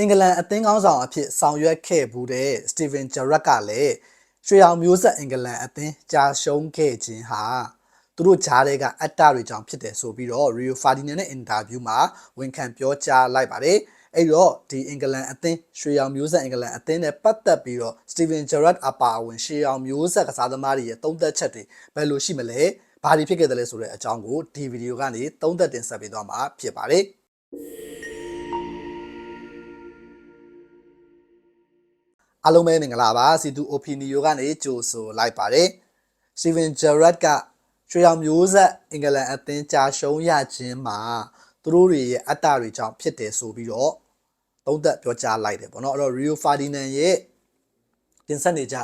အင်္ဂလန်အသင်းကောင်းဆောင်အဖြစ်ဆောင်ရွက်ခဲ့ဘူးတဲ့စတီဗင်ဂျရက်ကလည်းရွှေအောင်မျိုးဆက်အင်္ဂလန်အသင်းကြာရှုံးခဲ့ခြင်းဟာသူတို့ဂျားတွေကအတ္တတွေကြောင့်ဖြစ်တယ်ဆိုပြီးတော့ရီယိုဖာဒီနန်ရဲ့အင်တာဗျူးမှာဝန်ခံပြောကြားလိုက်ပါတယ်အဲ့တော့ဒီအင်္ဂလန်အသင်းရွှေအောင်မျိုးဆက်အင်္ဂလန်အသင်းနဲ့ပတ်သက်ပြီးတော့စတီဗင်ဂျရက်အပါအဝင်ရွှေအောင်မျိုးဆက်ကစားသမားတွေရဲ့သုံးသက်ချက်တွေဘယ်လိုရှိမလဲဘာတွေဖြစ်ခဲ့တယ်လဲဆိုတဲ့အကြောင်းကိုဒီဗီဒီယိုကနေသုံးသက်တင်ဆက်ပေးသွားမှာဖြစ်ပါတယ် အားလုံးပဲမင်္ဂလာပါစီတူ opinion ကနေကြိုဆိုလိုက်ပါတယ်စတီဗင်ဂျရက်ကရွှေအောင်မျိုးဆက်အင်္ဂလန်အသင်းကြာရှုံးရခြင်းမှာသူတို့တွေရဲ့အတ္တတွေကြောင့်ဖြစ်တယ်ဆိုပြီးတော့သုံးသက်ပြောကြားလိုက်တယ်ပေါ့နော်အဲ့တော့ Rio Ferdinand ရဲ့တင်ဆက်နေကြ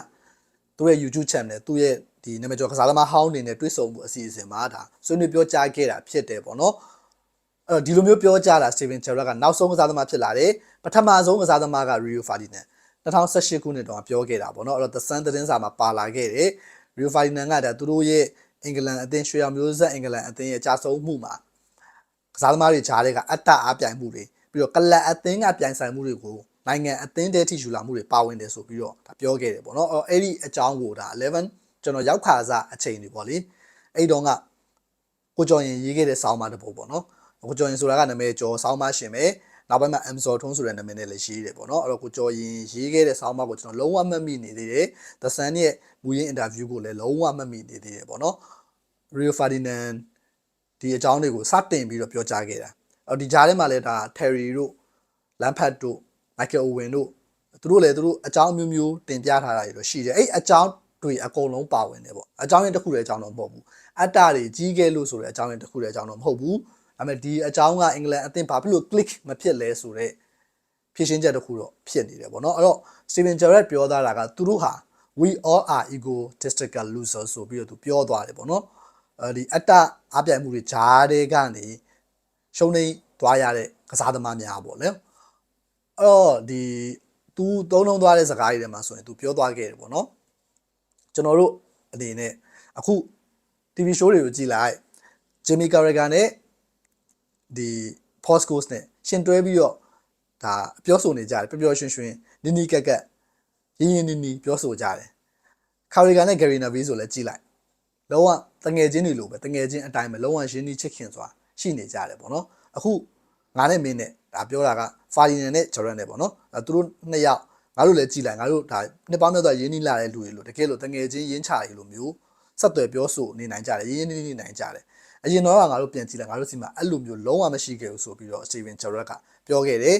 သူ့ရဲ့ YouTube channel သူ့ရဲ့ဒီနာမည်ကျော်ကစားသမားဟောင်းနေနဲ့တွေ့ဆုံမှုအစီအစဉ်မှာဒါဆွေးနွေးပြောကြားခဲ့တာဖြစ်တယ်ပေါ့နော်အဲ့တော့ဒီလိုမျိုးပြောကြားတာ Steven Gerrard ကနောက်ဆုံးကစားသမားဖြစ်လာတယ်ပထမဆုံးကစားသမားက Rio Ferdinand 2018ခုနှစ်တုန်းကပြောခဲ့တာပေါ့နော်အဲ့တော့ The Sun သတင်းစာမှာပါလာခဲ့တယ် Rio Ferdinand ကဒါသူတို့ရဲ့အင်္ဂလန်အသင်းရွှေအောင်မျိုးဆက်အင်္ဂလန်အသင်းရဲ့ကြာဆုံးမှုမှာကစားသမားတွေဂျားတွေကအတ္တအားပြိုင်မှုတွေပြီးတော့ကလပ်အသင်းကပြိုင်ဆိုင်မှုတွေကိုနိုင်ငံအသင်းတဲထိယူလာမှုတွေပါဝင်တယ်ဆိုပြီးတော့ဒါပြောခဲ့တယ်ပေါ့နော်အဲ့ဒီအကြောင်းကိုဒါ11ကျွန်တော်ရောက်ခါစားအချိန်တွေပေါ့လေအဲ့တုန်းကကိုကျော်ရင်ရေးခဲ့တဲ့ဆောင်းပါတစ်ပုဒ်ပေါ့နော်ကိုကျော်ရင်ဆိုတာကနာမည်ကျော်ဆောင်းပါရှင်ပဲ နောက်ပိုင်းမှာ M ဇော်ထုံးဆိုတဲ့နာမည်နဲ့လည်းရေးတယ်ပေါ့နော်အဲ့တော့ကိုကျော်ရင်ရေးခဲ့တဲ့ဆောင်းပါကိုကျွန်တော်လုံးဝမမှတ်မိနေသေးတယ် The Sun ရဲ့မူရင်းအင်တာဗျူးကိုလည်းလုံးဝမမှတ်မိနေသေးတယ်ပေါ့နော် Rio Ferdinand ဒီအကြောင်းတွေကိုစတင်ပြီးတော့ပြောကြားခဲ့တာအော်ဒီကြားထဲမှာလည်းဒါ Terry တို့ Lampard တို့ Michael Owen တို့သူတို့လည်းသူတို့အကြောင်းမျိုးမျိုးတင်ပြထားတာတွေတော့ရှိတယ်အဲ့အကြောင်းတွေအကုန်လုံးပါဝင်တယ်ပေါ့အကြောင်းရင်းတစ်ခုတည်းအကြောင်းတော့မဟုတ်ဘူးအတ္တတွေကြီးခဲ့လို့ဆိုတဲ့အကြောင်းရင်းတစ်ခုတည်းအကြောင်းတော့မဟုတ်ဘူး ဒါပေမဲ့ဒီအကြောင်းကအင်္ဂလန်အသင်းဘာဖြစ်လို့ click မဖြစ်လဲဆိုတော့ဖြည့်ရှင်းချက်တစ်ခုတော့ဖြစ်နေတယ်ပေါ့နော်အဲ့တော့ Steven Gerrard ပြောသားတာကသူတို့ဟာ we all are egotistical losers ဆိုပြီးတော့သူပြောသွားတယ်ပေါ့နော်အဲဒီအတ္တအပြိုင်မှုတွေဂျားတွေကနေရှုံးနေသွားရတဲ့ကစားသမားများပေါ့လေအဲ့တော့ဒီ तू သုံးလုံးသွားတဲ့စကားတွေထဲမှာဆိုရင် तू ပြောသွားခဲ့တယ်ပေါ့နော်ကျွန်တော်တို့အနေနဲ့အခု TV show တွေကိုကြည့်လိုက် Jimmy Carragher နဲ့ ဒီ Postcoast နဲ့ရှင်တွဲပြီးတော့ဒါပြောဆိုနေကြတယ်ပျော်ပျော်ရွှင်ရွှင်နီးနီးကက်ကက်ရင်းရင်းနီးနီးပြောဆိုကြတယ် Carragher နဲ့ Gary Neville ဆိုလည်းကြည့်လိုက်လုံးဝတငယ်ချင်းတွေလိုပဲတငယ်ချင်းအတိုင်းပဲလုံးဝရင်းနှီးချစ်ခင်စွာရှိနေကြတယ်ပေါ့နော်အခုငါနဲ့မင်းနဲ့ဒါပြောတာကဖာဒီနန်နဲ့ဂျော်ရန်နဲ့ပေါ့နော်အဲသူတို့နှစ်ယောက်ငါတို့လည်းကြည်လိုက်ငါတို့ဒါနှစ်ပေါင်းများစွာရင်းနှီးလာတဲ့လူတွေလို့တကယ်လို့တငယ်ချင်းရင်းချတွေလိုမျိုးဆက်သွယ်ပြောဆိုနေနိုင်ကြတယ်ရင်းရင်းနှီးနှီးနေနိုင်ကြတယ် အရင်တော့ကငါတို့ပြန်ကြည့်လိုက်ငါတို့စီမှာအဲ့လိုမျိုးလုံးဝမရှိခဲ့ဘူးဆိုပြီးတော့စတီဗင်ဂျော်ရက်ကပြောခဲ့တယ်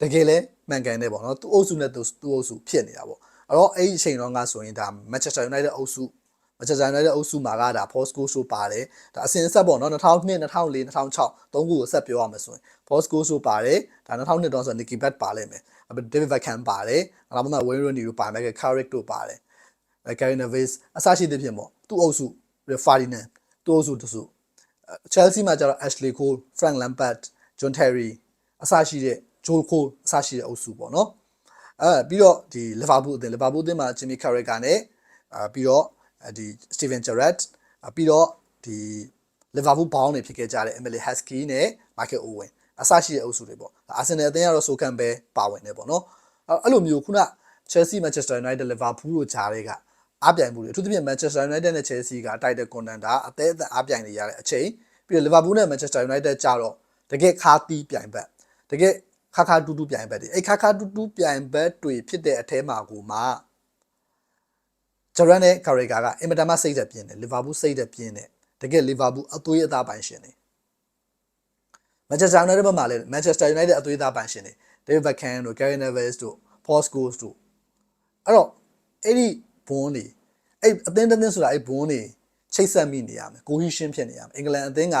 တကယ်လဲမှန်ကန်တယ်ပေါ့နော်သူအုပ်စုနဲ့သူသူအုပ်စုဖြစ်နေတာပေါ့အဲ့တော့အဲ့ဒီအချိန်တော့ငါဆိုရင်ဒါ Manchester United အုပ်စုမချက်ဆိုင်တဲ့အုပ်စုမှာကဒါ Fosco ဆိုပါတယ်ဒါအစင်ဆက်ပေါ့နော်2002 2004 2006သုံးခုကိုဆက်ပြောရမယ်ဆိုရင် Fosco ဆိုပါတယ်ဒါ2002တော့ဆို Nicky Butt ပါလိမ့်မယ်အပ David Beckham ပါတယ်နောက်မှ Wayne Rooney တို့ပါမယ် Carrick တို့ပါတယ်အဲ Gary Neville အစရှိသဖြင့်ပေါ့သူ့အုပ်စု Ferdinand သူ့အုပ်စုတစု Chelsea မှာကျတော့ Ashley Cole Frank Lampard John Terry အစရှိတဲ့ Joel Cole အစရှိတဲ့အုပ်စုပေါ့နော်အဲပြီးတော့ဒီ Liverpool အသင်း Liverpool အသင်းမှာ Jimmy Carragher နဲ့အာပြီးတော့ဒီ Steven Gerrard ပြီးတော့ဒီ Liverpool ဘောင်းတွေဖြစ်ခဲ့ကြတဲ့ Emily Heskey နဲ့ Michael Owen အစရှိတဲ့အုပ်စုတွေပေါ့အာဆင်နယ်အသင်းကတော့ဆိုကန်ပဲပါဝင်နေပေါ့နော်အဲ့လိုမျိုးခုန Chelsea Manchester United Liverpool တို့ဂျားတွေက အားပြိုင်မှုတွေအထူးသဖြင့် Manchester United နဲ့ Chelsea ကတိုက်တဲ့ contender အသေးအသက်အားပြိုင်နေရတဲ့အချိန်ပြီးတော့ Liverpool နဲ့ Manchester United ကြတော့တကယ်ခါတီးပြိုင်ဘက်တကယ်ခါခါတူးတူးပြိုင်ဘက်တွေအဲ့ခါခါတူးတူးပြိုင်ဘက်တွေဖြစ်တဲ့အထဲမှာကိုမှဂျရန်နဲ့ကာရီဂါကအင်မတန်မှစိတ်သက်ပြင်းတယ်လီဗာပူးစိတ်သက်ပြင်းတယ်တကယ်လီဗာပူးအသွေးအသားပိုင်ရှင်တယ်မန်ချက်စတာယူနိုက်တက်ဘက်မှာလည်းမန်ချက်စတာယူနိုက်တက်အသွေးအသားပိုင်ရှင်တယ်ဒေးဗစ်ဘက်ခန်တို့ဂယ်ရီနယ်ဗစ်တို့ဖော့စကိုစ်တို့အဲ့တော့အဲ့ဒီ ဘွန်းတွေအဲ့အသင်းတင်းဆိုတာအဲ့ဘွန်းတွေချိတ်ဆက်မိနေရမယ်ကိုဟီရှင်းဖြစ်နေရမယ်အင်္ဂလန်အသင်းက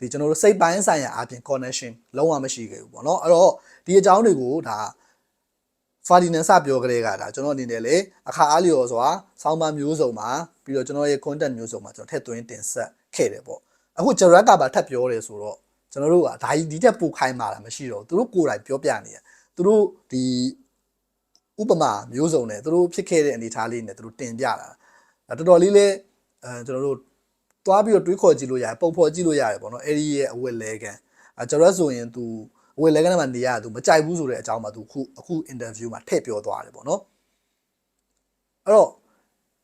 ဒီကျွန်တော်တို့စိတ်ပိုင်းဆိုင်ရာအပြင် connection လုံးဝမရှိခဲ့ဘူးပေါ့နော်အဲ့တော့ဒီအကြောင်းတွေကိုဒါဖာဒီနန်စပြောကြတဲ့ကဒါကျွန်တော်အနေနဲ့လေအခါအားလျော်စွာဆောင်းပါမျိုးစုံမှာပြီးတော့ကျွန်တော်ရဲ့ content မျိုးစုံမှာကျွန်တော်ထည့်သွင်းတင်ဆက်ခဲ့တယ်ပေါ့အခုဂျရက်ကပါထပ်ပြောတယ်ဆိုတော့ကျွန်တော်တို့ကဒါကြီးဒီတက်ပို့ခိုင်းมาတာမရှိတော့သူတို့ကိုယ်တိုင်ပြောပြနေရသူတို့ဒီ ဥပမာမျိုးစုံနဲ့သူတို့ဖြစ်ခဲ့တဲ့အနေအထားလေးနဲ့သူတို့တင်ပြတာတော်တော်လေးလဲအဲကျွန်တော်တို့သွားပြီးတော့တွေးခေါ်ကြည့်လို့ရတယ်ပုံဖော်ကြည့်လို့ရတယ်ပေါ့နော်အဲ့ဒီရဲ့အဝတ်လဲကန်အဲကျွန်တော်ဆိုရင်သူဝေလဲကနေမှနေရသူမကြိုက်ဘူးဆိုတဲ့အကြောင်းမှာသူခုအခု interview မှာထည့်ပြောသွားတယ်ပေါ့နော်အဲ့တော့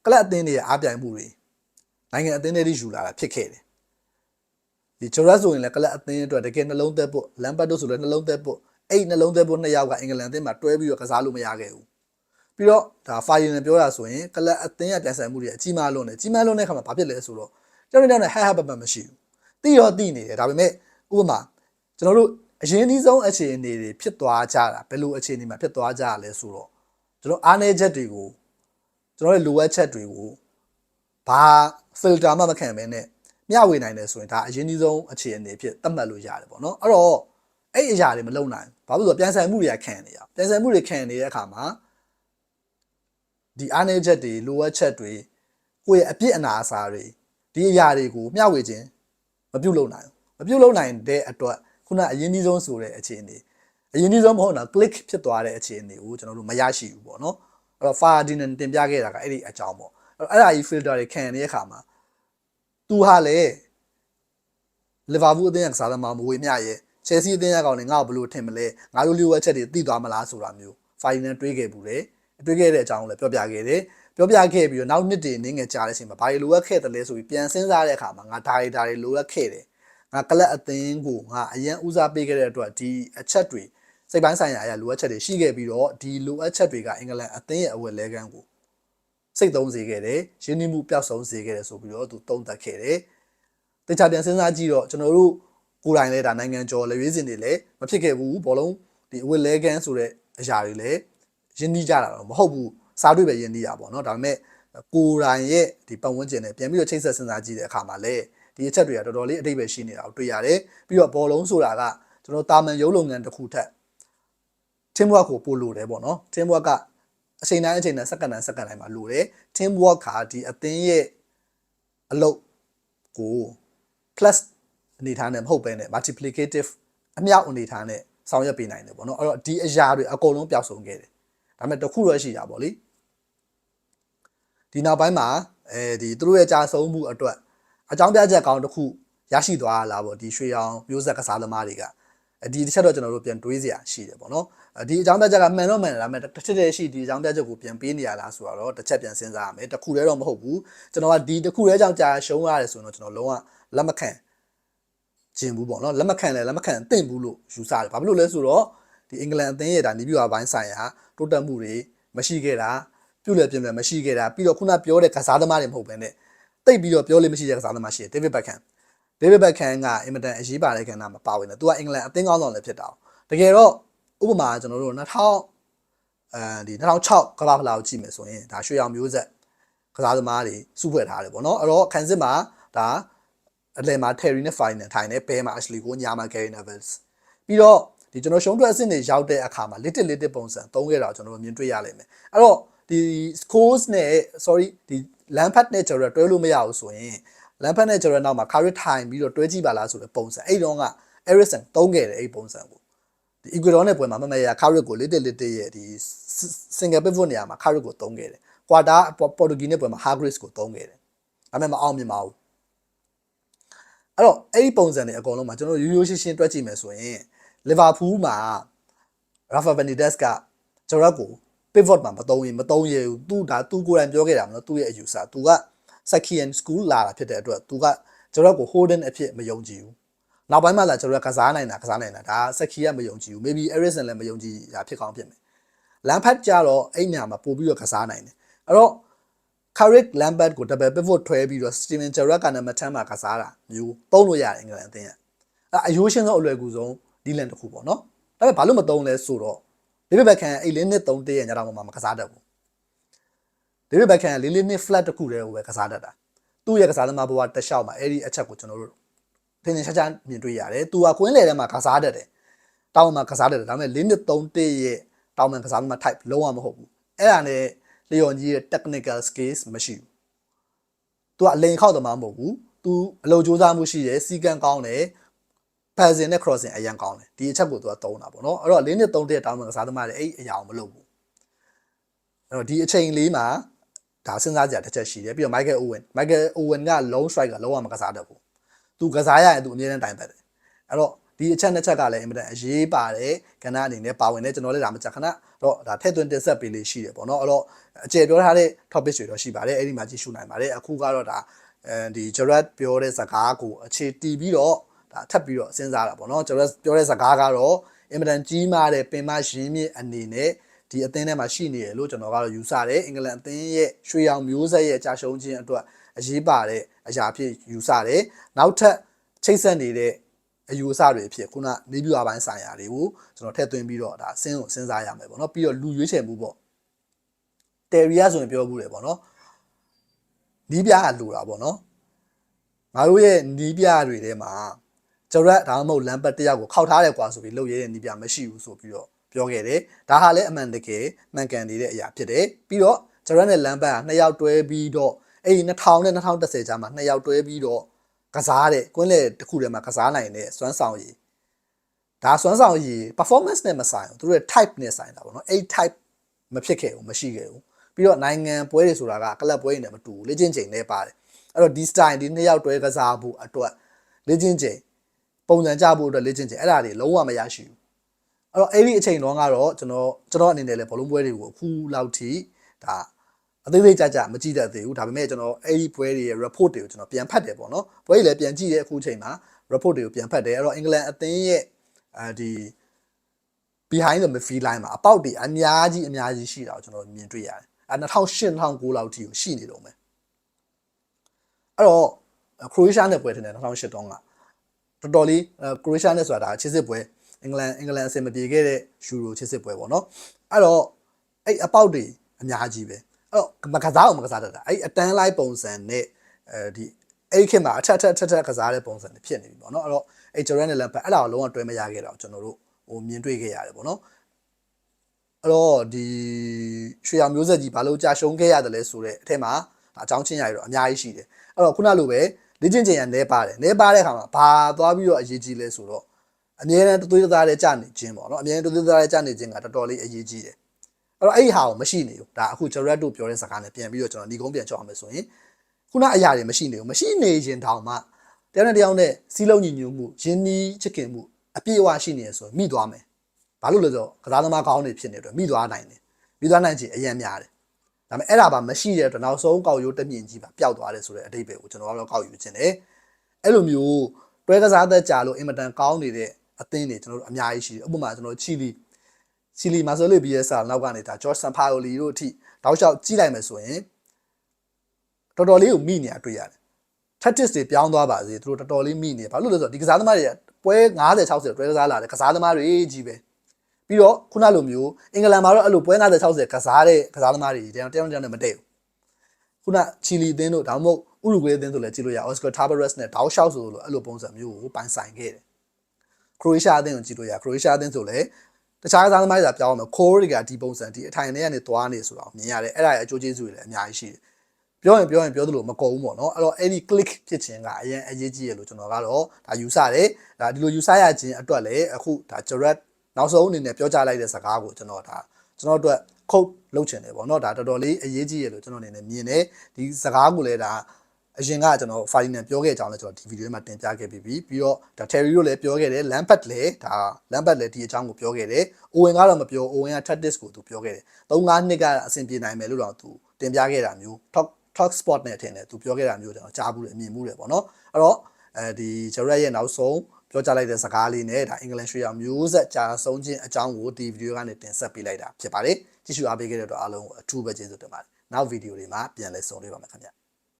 ကလပ်အသင်းတွေရဲ့အားပြိုင်မှုတွေနိုင်ငံအသင်းတွေယူလာတာဖြစ်ခဲ့တယ်ဒီဂျော်ရက်ဆိုရင်လည်းကလပ်အသင်းအတွက်တကယ်နှလုံးသက်ဖို့လမ်ဘတ်တို့ဆိုလည်းနှလုံးသက်ဖို့ အဲ့နှလုံးသက်ဖို့နှစ်ယောက်ကအင်္ဂလန်အသင်းမှာတွဲပြီးတော့ကစားလို့မရခဲ့ဘူးပြီးတော့ဒါဖိုင်ယန်ပြောတာဆိုရင်ကလပ်အသင်းရဲ့ပြန်ဆိုင်မှုတွေအကြီးမားလုံးတယ်ကြီးမားလုံးတဲ့ခါမှာဘာဖြစ်လဲဆိုတော့ကျောင်းတောင်းနဲ့ဟဟပပမရှိဘူးတိရောတိနေတယ်ဒါပေမဲ့ဥပမာကျွန်တော်တို့အရင်ဒီဆုံးအခြေအနေတွေဖြစ်သွားကြတာဘယ်လိုအခြေအနေမှာဖြစ်သွားကြရလဲဆိုတော့ကျွန်တော်အားနည်းချက်တွေကိုကျွန်တော်ရဲ့လိုအပ်ချက်တွေကိုဘာ filter မှမခံဘဲနဲ့မျှဝေနိုင်တယ်ဆိုရင်ဒါအရင်ဒီဆုံးအခြေအနေဖြစ်သတ်မှတ်လို့ရတယ်ပေါ့နော်အဲ့တော့အဲ့အရာတွေမလုံနိုင် ဘာလို့လဲဆိုတော့ပြန်ဆိုင်မှုတွေကခံနေရပြန်ဆိုင်မှုတွေခံနေတဲ့အခါမှာဒီအားနည်းချက်တွေလိုအပ်ချက်တွေကိုယ့်ရဲ့အပြစ်အနာအစာတွေဒီအရာတွေကိုမျှဝေခြင်းမပြုတ်လုံနိုင်ဘူးမပြုတ်လုံနိုင်တဲ့အတွက်ခုနအရင်ဒီဆုံးဆိုတဲ့အခြေအနေအရင်ဒီဆုံးမဟုတ်တော့ click ဖြစ်သွားတဲ့အခြေအနေကိုကျွန်တော်တို့မရရှိဘူးပေါ့နော်အဲ့တော့ Ferdinand တင်ပြခဲ့တာကအဲ့ဒီအကြောင်းပေါ့အဲ့တော့အဲ့ဒါကြီး filter တွေခံနေတဲ့အခါမှာသူဟာလေလီဗာပူးအသင်းကစားသမားမဝေမျှရဲ့ ချယ်ဆီအသင်းကကောင်လည်းငါ့ကိုဘယ်လိုထင်မလဲငါတို့လျှို့ဝှက်ချက်တွေသိသွားမလားဆိုတာမျိုးဖိုင်နယ်တွေးခဲ့ဘူးလေတွေးခဲ့တဲ့အကြောင်းကိုလည်းပြောပြခဲ့တယ်ပြောပြခဲ့ပြီးတော့နောက်နှစ်တွေနင်းငယ်ကြာတဲ့အချိန်မှာဘာတွေလိုအပ်ခဲ့တယ်လဲဆိုပြီးပြန်စဉ်းစားတဲ့အခါမှာငါဒါတွေဒါတွေလိုအပ်ခဲ့တယ်ငါကလပ်အသင်းကိုငါအရန်ဦးစားပေးခဲ့တဲ့အတွက်ဒီအချက်တွေစိတ်ပိုင်းဆိုင်ရာအရာလိုအပ်ချက်တွေရှိခဲ့ပြီးတော့ဒီလိုအပ်ချက်တွေကအင်္ဂလန်အသင်းရဲ့အဝယ်လဲကန်းကိုစိတ်သုံးစေခဲ့တယ်ရင်းနှီးမှုပျောက်ဆုံးစေခဲ့တယ်ဆိုပြီးတော့သူတုံ့တက်ခဲ့တယ်တခြားပြန်စဉ်းစားကြည့်တော့ကျွန်တော်တို့ ကိုယ်တိုင်လည်းဒါနိုင်ငံကျော်လက်ရွေးစင်တွေလည်းမဖြစ်ခဲ့ဘူးဘောလုံးဒီအဝယ်လဲကန်းဆိုတဲ့အရာတွေလည်းရင်းနှီးကြတာတော့မဟုတ်ဘူးစားတွေ့ပဲရင်းနှီးရပါတော့ဒါပေမဲ့ကိုယ်တိုင်ရဲ့ဒီပတ်ဝန်းကျင်နဲ့ပြန်ပြီးတော့ချိတ်ဆက်စဉ်းစားကြည့်တဲ့အခါမှာလည်းဒီအချက်တွေကတော်တော်လေးအတိတ်ပဲရှိနေတာကိုတွေ့ရတယ်ပြီးတော့ဘောလုံးဆိုတာကကျွန်တော်တာမန်ရုပ်လုပ်ငန်းတစ်ခုထက် team work ကိုပို့လို့တယ်ပေါ့နော် team work ကအချိန်တိုင်းအချိန်တိုင်းစက္ကန့်တိုင်းစက္ကန့်တိုင်းမှာလို့တယ် team work ကဒီအသင်းရဲ့အလုပ်ကို plus အနေထားနဲ့မဟုတ်ဘဲနဲ့ multiplicative အမြောက်အနေထားနဲ့ဆောင်ရွက်ပေးနိုင်တယ်ပေါ့နော်အဲ့တော့ဒီအရာတွေအကုန်လုံးပျောက်ဆုံးခဲ့တယ်ဒါပေမဲ့တစ်ခုတော့ရှိတာပေါ့လေဒီနောက်ပိုင်းမှာအဲဒီသူတို့ရဲ့ကြာဆုံးမှုအတွက်အကြောင်းပြချက်ကောင်းတစ်ခုရရှိသွားလာပေါ့ဒီရွှေရောင်မျိုးဆက်ကစားသမားတွေကဒီတစ်ချက်တော့ကျွန်တော်တို့ပြန်တွေးစရာရှိတယ်ပေါ့နော်ဒီအကြောင်းပြချက်ကမှန်တော့မှန်တယ်ဒါပေမဲ့တစ်ချက်တည်းရှိဒီအကြောင်းပြချက်ကိုပြန်ပေးနေရလားဆိုတော့တစ်ချက်ပြန်စဉ်းစားရမယ်တစ်ခုတည်းတော့မဟုတ်ဘူးကျွန်တော်ကဒီတစ်ခုတည်းကြောင့်ကြာရှုံးရတယ်ဆိုတော့ကျွန်တော်လုံးဝလက်မခံ ခြင်းဘူးပေါ့နော်လက်မခံလဲလက်မခံသင့်ဘူးလို့ယူဆတယ်ဘာဖြစ်လို့လဲဆိုတော့ဒီအင်္ဂလန်အသင်းရဲ့ဒါနီးပြူအပိုင်းဆိုင်ရာတိုးတက်မှုတွေမရှိခဲ့တာပြုတ်လည်းပြင်လည်းမရှိခဲ့တာပြီးတော့ခုနပြောတဲ့ကစားသမားတွေမဟုတ်ဘဲနဲ့တိတ်ပြီးတော့ပြောလို့မရှိတဲ့ကစားသမားရှိတယ်ဒေးဗစ်ဘက်ခန်ဒေးဗစ်ဘက်ခန်ကအင်မတန်အရေးပါတဲ့ကဏ္ဍမှာပါဝင်တယ်သူကအင်္ဂလန်အသင်းကောင်းဆောင်လည်းဖြစ်တာတကယ်တော့ဥပမာကျွန်တော်တို့2000အဲဒီ2006ကမ္ဘာဖလားကိုကြည့်မယ်ဆိုရင်ဒါရွှေရောင်မျိုးဆက်ကစားသမားတွေစုဖွဲ့ထားတယ်ပေါ့နော်အဲ့တော့ခန်းစစ်မှာဒါ အလယ်မှာ Terry နဲ့ Final ထိုင်နေဘဲမှာ Ashley ကိုညာမှာ Gary Neville ပြီးတော့ဒီကျွန်တော်ရှုံးထွက်အဆင့်တွေရောက်တဲ့အခါမှာ little little ပုံစံသုံးခဲ့တာကျွန်တော်မြင်တွေ့ရလိမ့်မယ်အဲ့တော့ဒီ scores နဲ့ sorry ဒီ Lampard နဲ့ Gerrard တွဲလို့မရဘူးဆိုရင် Lampard နဲ့ Gerrard နောက်မှာ Carrick ထိုင်ပြီးတော့တွဲကြည့်ပါလားဆိုတဲ့ပုံစံအဲ့တော့က Eriksen သုံးခဲ့တယ်အဲ့ပုံစံကိုဒီ Ecuador နဲ့ပွဲမှာမမရ Carrick ကို little little ရဲ့ဒီ single pivot နေရာမှာ Carrick ကိုသုံးခဲ့တယ် quarter Portuguese နဲ့ပွဲမှာ Hargreaves ကိုသုံးခဲ့တယ်ဒါပေမဲ့မအောင်မြင်ပါဘူး အဲ့တော့အဲ့ဒီပုံစံတွေအကုန်လုံးမှာကျွန်တော်ရိုးရိုးရှင်းရှင်းတွက်ကြည့်မယ်ဆိုရင်လီဗာပူးမှာရာဖာဘနီဒက်စ်ကဂျော်ရက်ကို pivot မှာမသုံးရင်မသုံးရဘူးသူဒါသူကိုယ်တိုင်ပြောခဲ့တာမလို့သူ့ရဲ့အယူဆသူက Sakian school လာတာဖြစ်တဲ့အတွက်သူကဂျော်ရက်ကို Holden အဖြစ်မယုံကြည်ဘူးနောက်ပိုင်းမှာလာဂျော်ရက်ကစားနိုင်တာကစားနိုင်တာဒါ Saki ကမယုံကြည်ဘူး maybe Eriksen လည်းမယုံကြည်တာဖြစ်ကောင်းဖြစ်မယ်လမ်ဖတ်ကြတော့အဲ့ညမှာပို့ပြီးတော့ကစားနိုင်တယ်အဲ့တော့ Carrick Lampard ကို double pivot ထွဲပြီးတော့ Steven Gerrard ကလည်းမထမ်းမှာကစားတာမျိုးသုံးလို့ရတယ်အင်္ဂလန်အသင်းကအဲအယိုးရှင်းဆုံးအလွယ်ကူဆုံးဒီလန်တစ်ခုပေါ့နော်ဒါပေမဲ့ဘာလို့မသုံးလဲဆိုတော့ဒေးဗစ်ဘက်ခန်အဲ့လေးနှစ်သုံးတည့်ရညတော့မှမကစားတတ်ဘူးဒေးဗစ်ဘက်ခန်လေးလေးနှစ် flat တစ်ခုတည်းကိုပဲကစားတတ်တာသူ့ရဲ့ကစားသမားဘဝတစ်လျှောက်မှာအဲ့ဒီအချက်ကိုကျွန်တော်တို့ထင်ထင်ရှားရှားမြင်တွေ့ရတယ်သူကကွင်းလေထဲမှာကစားတတ်တယ်တောင်းမှကစားတတ်တယ်ဒါပေမဲ့လေးနှစ်သုံးတည့်ရဲ့တောင်းမှကစားသမား type လုံးဝမဟုတ်ဘူးအဲ့ဒါနဲ့ လျော်ကြီးရဲ့ technical skills မရှိဘူး။ तू ကအလိန်ခောက်သမားမဟုတ်ဘူး။ तू အလုပ်ကြိုးစားမှုရှိတယ်စီကံကောင်းတယ်။ passing နဲ့ crossing အရင်ကောင်းတယ်။ဒီအချက်ကို तू ကသုံးတာပေါ့နော်။အဲ့တော့လေးနှစ်သုံးတဲ့တောင်းမှကစားသမားတွေအဲ့အရာကိုမလုပ်ဘူး။အဲ့တော့ဒီအချိန်လေးမှာဒါစဉ်းစားကြတစ်ချက်ရှိတယ်ပြီးတော့ Michael Owen Michael Owen က long strike ကလုံးဝမကစားတတ်ဘူး။ तू ကစားရရင် तू အမြဲတမ်းတိုင်တတ်တယ်။အဲ့တော့ ဒီအချက်နှစ်ချက်ကလည်းအင်မတန်အရေးပါတယ်ကဏ္ဍအနေနဲ့ပါဝင်တယ်ကျွန်တော်လည်းဒါမကြခဏတော့ဒါထည့်သွင်းတင်ဆက်ပေးလေးရှိတယ်ပေါ့နော်အဲ့တော့အကျေပြောထားတဲ့ topic တွေတော့ရှိပါတယ်အဲ့ဒီမှာကြည့်ရှုနိုင်ပါတယ်အခုကတော့ဒါအဲဒီ Gerard ပြောတဲ့စကားကိုအခြေတည်ပြီးတော့ဒါထပ်ပြီးတော့စဉ်းစားတာပေါ့နော် Gerard ပြောတဲ့စကားကတော့အင်မတန်ကြီးမားတဲ့ပင်မရင်းမြစ်အနေနဲ့ဒီအသင်းထဲမှာရှိနေတယ်လို့ကျွန်တော်ကတော့ယူဆတယ်အင်္ဂလန်အသင်းရဲ့ရွှေရောင်မျိုးဆက်ရဲ့ကြာရှုံးခြင်းအတွက်အရေးပါတဲ့အရာဖြစ်ယူဆတယ်နောက်ထပ်ချိတ်ဆက်နေတဲ့အ ယူအဆတွေအဖြစ်ခုနနေပြူအပိုင်းဆိုင်ရာတွေကိုကျွန်တော်ထည့်သွင်းပြီးတော့ဒါအစင်းကိုစဉ်းစားရမယ်ပေါ့နော်ပြီးတော့လူရွေးချယ်မှုပေါ့တယ်ရီယာဆိုရင်ပြောမှုတယ်ပေါ့နော်နီးပြကလူတာပေါ့နော်ငါတို့ရဲ့နီးပြတွေထဲမှာကျရက်ဒါမှမဟုတ်လမ်ပတ်တယောက်ကိုခောက်ထားတယ်ကွာဆိုပြီးလုပ်ရတဲ့နီးပြမရှိဘူးဆိုပြီးတော့ပြောခဲ့တယ်ဒါဟာလည်းအမှန်တကယ်မှန်ကန်နေတဲ့အရာဖြစ်တယ်ပြီးတော့ကျရက်နဲ့လမ်ပတ်ကနှစ်ယောက်တွဲပြီးတော့အဲ့ဒီ2000နဲ့2010ကြားမှာနှစ်ယောက်တွဲပြီးတော့ ကစားတဲ့ကွင်းလေတစ်ခုထဲမှာကစားနိုင်တဲ့စွမ်းဆောင်ရည်ဒါစွမ်းဆောင်ရည် performance နဲ့မဆိုင်ဘူးသူတို့ရဲ့ type နဲ့ဆိုင်တာပေါ့နော်အဲ့ type မဖြစ်ခဲ့ဘူးမရှိခဲ့ဘူးပြီးတော့နိုင်ငံပွဲတွေဆိုတာကကလပ်ပွဲတွေနဲ့မတူဘူးလေ့ကျင့်ချိန်နဲ့ပါတယ်အဲ့တော့ဒီ style ဒီနှစ်ယောက်တွဲကစားဖို့အတွက်လေ့ကျင့်ချိန်ပုံစံကြဖို့အတွက်လေ့ကျင့်ချိန်အဲ့ဒါတွေလုံးဝမရရှိဘူးအဲ့တော့အဲ့ဒီအချိန်တော့ကတော့ကျွန်တော်ကျွန်တော်အနေနဲ့လည်းဘောလုံးပွဲတွေကိုအခုလောက်ထိဒါ အသေးသေးကြကြမကြည့်တတ်သေးဘူးဒါပေမဲ့ကျွန်တော်အဲ့ဒီပွဲတွေရဲ့ report တွေကိုကျွန်တော်ပြန်ဖတ်တယ်ပေါ့နော်ပွဲတွေလည်းပြန်ကြည့်တဲ့အခုချိန်မှာ report တွေကိုပြန်ဖတ်တယ်အဲ့တော့အင်္ဂလန်အသင်းရဲ့အဲဒီ behind the midfield line မှာအပေါက်တွေအများကြီးအများကြီးရှိတာကိုကျွန်တော်မြင်တွေ့ရတယ်အဲ2008 2009လောက်ထိကိုရှိနေတော့မယ်အဲ့တော့ခရိုအေးရှားနဲ့ပွဲထင်တယ်2008တုန်းကတော်တော်လေးခရိုအေးရှားနဲ့ဆိုတာဒါချစ်စစ်ပွဲအင်္ဂလန်အင်္ဂလန်အဆင်မပြေခဲ့တဲ့ယူရိုချစ်စစ်ပွဲပေါ့နော်အဲ့တော့အဲ့အပေါက်တွေအများကြီးပဲအဲ့ တော့မကစားအောင်မကစားတတ်တာအဲ့အတန်းလိုက်ပုံစံနဲ့အဲဒီအဲ့ခင်မှာအထက်ထက်ထက်ထက်ကစားတဲ့ပုံစံတွေဖြစ်နေပြီပေါ့နော်အဲ့တော့အဲ့ဂျော်ရန်နဲ့လမ်ပတ်အဲ့ဒါကိုလုံးဝတွဲမရခဲ့တော့ကျွန်တော်တို့ဟိုမြင်တွေ့ခဲ့ရတယ်ပေါ့နော်အဲ့တော့ဒီရွှေရောင်မျိုးဆက်ကြီးဘာလို့ကြာရှုံးခဲ့ရတယ်လဲဆိုတော့အထက်မှာအကြောင်းချင်းရရတော့အများကြီးရှိတယ်အဲ့တော့ခုနလိုပဲလေ့ကျင့်ချိန်ရနဲပါတယ်နဲပါတဲ့အခါမှာဘာသွားပြီးတော့အရေးကြီးလဲဆိုတော့အမြဲတမ်းသွေးသားတဲ့ကြာနေခြင်းပေါ့နော်အမြဲတမ်းသွေးသားတဲ့ကြာနေခြင်းကတော်တော်လေးအရေးကြီးတယ် အဲ့တော့အဲ့ဒီဟာကိုမရှိနေဘူးဒါအခုဂျရက်တို့ပြောတဲ့စကားနဲ့ပြန်ပြီးတော့ကျွန်တော်ဒီကုန်းပြန်ကြောက်အောင်မယ်ဆိုရင်ခုနအရာတွေမရှိနေဘူးမရှိနေရင်တောင်မှတယောက်နဲ့တယောက်နဲ့စီးလုံးညီညွတ်မှုရင်းနှီးချစ်ခင်မှုအပြည့်အဝရှိနေရဆိုရင်မိသွားမယ်ဘာလို့လဲဆိုတော့ကစားသမားကောင်းတွေဖြစ်နေတော့မိသွားနိုင်တယ်မိသွားနိုင်ခြင်းအရင်များတယ်ဒါပေမဲ့အဲ့ဒါပါမရှိတဲ့အတွက်နောက်ဆုံးကောက်ရိုးတမြင့်ကြီးပါပျောက်သွားတယ်ဆိုတဲ့အဓိပ္ပာယ်ကိုကျွန်တော်ကတော့ကောက်ယူခြင်းတယ်အဲ့လိုမျိုးတွဲကစားသက်ကြလို့အင်မတန်ကောင်းနေတဲ့အသင်းတွေကျွန်တော်တို့အများကြီးရှိတယ်ဥပမာကျွန်တော်ချီလီ ချီလီမာဆိုလီဘီရဲ့ဆာနောက်ကနေဒါဂျော့ဆန်ဖာယိုလီတို့အထိတောက်လျှောက်ကြီးလိုက်မယ်ဆိုရင်တော်တော်လေးကိုမိနေတာတွေ့ရတယ် tactics တွေပြောင်းသွားပါစေသူတို့တော်တော်လေးမိနေဘာလို့လဲဆိုတော့ဒီကစားသမားတွေပွဲ90 60တွဲကစားလာတဲ့ကစားသမားတွေကြီးပဲပြီးတော့ခုနလိုမျိုးအင်္ဂလန်မှာတော့အဲ့လိုပွဲ90 60ကစားတဲ့ကစားသမားတွေတယောက်တယောက်တယောက်နဲ့မတည့်ဘူးခုနချီလီအသင်းတို့ဒါမှမဟုတ်ဥရုဂွေးအသင်းတို့လည်းကြည့်လို့ရအော်စကာတာဘရက်စ်နဲ့တောက်ရှောက်ဆိုလို့အဲ့လိုပုံစံမျိုးကိုပိုင်ဆိုင်ခဲ့တယ်ခရိုအေးရှားအသင်းကိုကြည့်လို့ရခရိုအေးရှားအသင်းဆိုလည်း တခြားကစားသမားတွေကပြောင်းအောင်ခိုးတွေကဒီပုံစံဒီအထိုင်ထဲကနေသွားနေဆိုတော့မြင်ရတယ်အဲ့ဒါရဲ့အကျိုးကျေးဇူးတွေလည်းအများကြီးရှိတယ်ပြောရင်ပြောရင်ပြောသလိုမကုန်ဘူးပေါ့နော်အဲ့တော့အဲ့ဒီ click ဖြစ်ခြင်းကအရင်အရေးကြီးရလို့ကျွန်တော်ကတော့ဒါယူဆတယ်ဒါဒီလိုယူဆရခြင်းအတွက်လည်းအခုဒါ Gerard နောက်ဆုံးအနေနဲ့ပြောကြားလိုက်တဲ့စကားကိုကျွန်တော်ဒါကျွန်တော်တို့ခုတ်လုပ်ချင်တယ်ပေါ့နော်ဒါတော်တော်လေးအရေးကြီးရလို့ကျွန်တော်အနေနဲ့မြင်တယ်ဒီစကားကိုလည်းဒါ အရင်ကကျွန်တော် file နဲ့ပြောခဲ့ကြအောင်လဲကျွန်တော်ဒီဗီဒီယိုမှာတင်ပြခဲ့ပြီးပြီပြီးတော့ဒါ Terry တို့လည်းပြောခဲ့တယ် Lampard လည်းဒါ Lampard လည်းဒီအကြောင်းကိုပြောခဲ့တယ် Owen ကတော့မပြော Owen က tactics ကိုသူပြောခဲ့တယ်3-5နှစ်ကအဆင်ပြေနိုင်မယ်လို့တော့သူတင်ပြခဲ့တာမျိုး talk talk spot နဲ့ထင်တယ်သူပြောခဲ့တာမျိုးကျွန်တော်ကြားဘူးတယ်မြင်ဘူးတယ်ပေါ့နော်အဲ့တော့အဲဒီ Gerard ရဲ့နောက်ဆုံးပြောကြားလိုက်တဲ့စကားလေးနဲ့ဒါအင်္ဂလန်ရွှေရောင်မျိုးဆက်ကြာဆုံးခြင်းအကြောင်းကိုဒီဗီဒီယိုကနေတင်ဆက်ပေးလိုက်တာဖြစ်ပါတယ်ကြည့်ရှုအားပေးခဲ့တဲ့အတွက်အားလုံးကိုအထူးပဲကျေးဇူးတင်ပါတယ်နောက်ဗီဒီယိုတွေမှာပြန်လည်ဆုံတွေ့ပါမယ်ခင်ဗျ